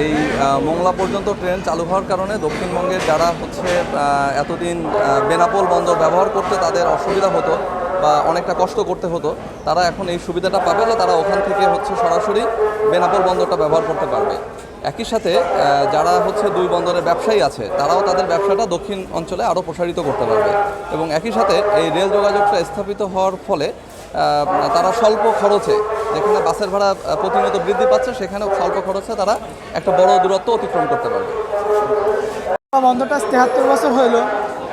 এই মোংলা পর্যন্ত ট্রেন চালু হওয়ার কারণে দক্ষিণবঙ্গের যারা হচ্ছে এতদিন বেনাপোল বন্দর ব্যবহার করতে তাদের অসুবিধা হতো বা অনেকটা কষ্ট করতে হতো, তারা এখন এই সুবিধাটা পাবে যে তারা ওখান থেকে হচ্ছে সরাসরি বেনাপোল বন্দরটা ব্যবহার করতে পারবে। একই সাথে যারা হচ্ছে দুই বন্দরের ব্যবসায়ী আছে, তারাও তাদের ব্যবসাটা দক্ষিণ অঞ্চলে আরও প্রসারিত করতে পারবে। এবং একই সাথে এই রেল যোগাযোগটা স্থাপিত হওয়ার ফলে তারা স্বল্প খরচে যেখানে বাসের ভাড়া প্রতিনিয়ত বৃদ্ধি পাচ্ছে, সেখানেও স্বল্প খরচে তারা একটা বড় দূরত্ব অতিক্রম করতে পারবে। বন্ধটা তেহাত্তর বছর হইল,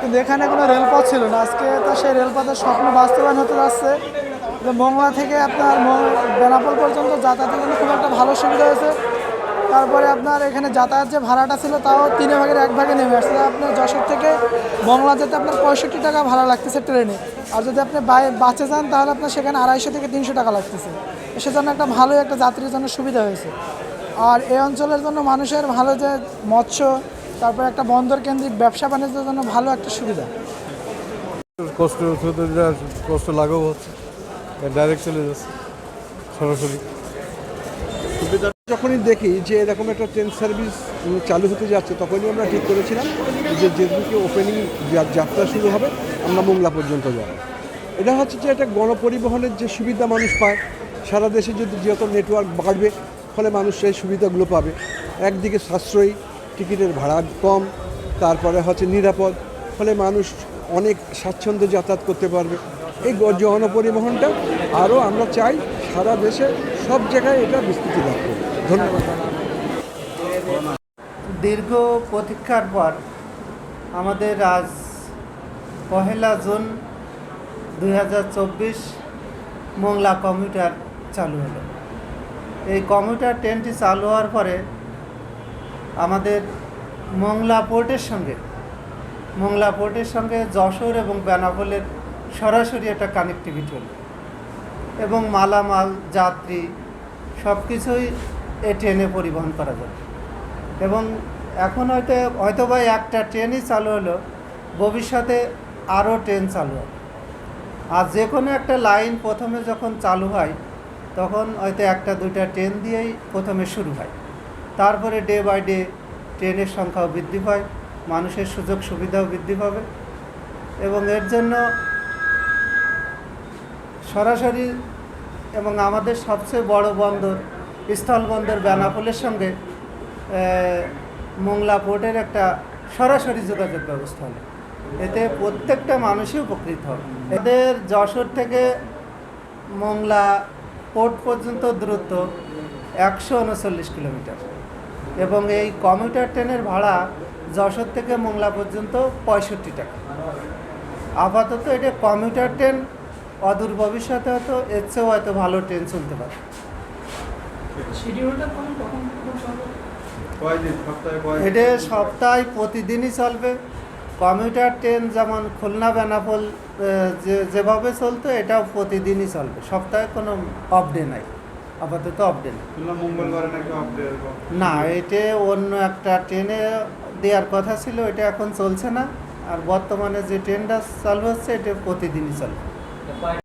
কিন্তু এখানে কোনো রেলপথ ছিল না। আজকে তো সেই রেলপথের স্বপ্ন বাস্তবায়ন হতে যাচ্ছে যে মংলা থেকে আপনার বেনাপোল পর্যন্ত যাতায়াতের জন্য খুব একটা ভালো সুবিধা হয়েছে। তারপরে আপনার এখানে যাতায়াত যে ভাড়াটা ছিল, তাও তিনে ভাগের এক ভাগে নেমে আসছে। আপনার যশোর থেকে মংলা যেতে আপনার পঁয়ষট্টি টাকা ভাড়া লাগতেছে ট্রেনে। আর যদি আপনি বাসে যান, তাহলে আপনার সেখানে আড়াইশো থেকে তিনশো টাকা লাগতেছে। সেজন্য একটা ভালোই একটা যাত্রীর জন্য সুবিধা হয়েছে। আর এই অঞ্চলের জন্য মানুষের ভালো যে মৎস্য, তারপরে একটা বন্দর কেন্দ্রিক ব্যবসা বাণিজ্যের জন্য ভালো একটা সুবিধা। কষ্ট কষ্ট লাঘব হচ্ছে। ডাইরেক্ট চলে যাচ্ছে, সরাসরি। যখনই দেখি যে এরকম একটা ট্রেন সার্ভিস চালু হতে যাচ্ছে, তখনই আমরা ঠিক করেছিলাম যে যেদিনকে ওপেনিং যাত্রা শুরু হবে, আমরা মোংলা পর্যন্ত যাব। এটা হচ্ছে যে একটা গণপরিবহনের যে সুবিধা মানুষ পায়, সারা দেশে যদি যত নেটওয়ার্ক বাড়বে, ফলে মানুষ সেই সুবিধাগুলো পাবে। একদিকে সাশ্রয়ী, টিকিটের ভাড়া কম, তারপরে হচ্ছে নিরাপদ, ফলে মানুষ অনেক স্বাচ্ছন্দ্যে যাতায়াত করতে পারবে। এই গণপরিবহনটা আরও আমরা চাই সারা দেশে সব জায়গায় এটা বিস্তৃতি লাভ করবে দীর্ঘ প্রতীক্ষার পর আমাদের আজ পহেলা জুন দু হাজার চব্বিশ মোংলা কম্পিউটার চালু হলো। এই কম্পিউটার ট্রেনটি চালু হওয়ার পরে আমাদের মোংলা পোর্টের সঙ্গে, মোংলা পোর্টের সঙ্গে যশোর এবং বেনাপোলের সরাসরি একটা কানেক্টিভিটি হলো এবং মালামাল, যাত্রী সব কিছুই এই ট্রেনে পরিবহন করা যাবে এবং এখন হয়তো হয়তো বা একটা ট্রেনই চালু হলো, ভবিষ্যতে আরও ট্রেন চালু হবে। আর যে কোনো একটা লাইন প্রথমে যখন চালু হয়, তখন হয়তো একটা, দুইটা ট্রেন দিয়েই প্রথমে শুরু হয়। তারপরে ডে বাই ডে ট্রেনের সংখ্যাও বৃদ্ধি পায়, মানুষের সুযোগ সুবিধাও বৃদ্ধি পাবে। এবং এর জন্য সরাসরি এবং আমাদের সবচেয়ে বড় বন্দর স্থল বন্দর বেনাপোলের সঙ্গে মোংলা পোর্টের একটা সরাসরি যোগাযোগ ব্যবস্থা হলো। এতে প্রত্যেকটা মানুষই উপকৃত হবে। এদের যশোর থেকে মোংলা পোর্ট পর্যন্ত দূরত্ব একশো উনচল্লিশ কিলোমিটার এবং এই কমিউটার ট্রেনের ভাড়া যশোর থেকে মোংলা পর্যন্ত পঁয়ষট্টি টাকা। আপাতত এটা কমিউটার ট্রেন, অদূর ভবিষ্যতে হয়তো, এর চেয়েও হয়তো ভালো ট্রেন চলতে পারে। এটা সপ্তাহে প্রতিদিনই চলবে। কমিউটার ট্রেন যেমন খুলনা বেনাপোল যে যেভাবে চলতো এটাও প্রতিদিনই চলবে। সপ্তাহে কোনো অফ ডে নাই। আপাতত অফ ডে নেই। না এটা অন্য একটা ট্রেনে দেওয়ার কথা ছিল এটা এখন চলছে না। আর বর্তমানে যে ট্রেনটা চালু হচ্ছে এটা প্রতিদিনই চলবে।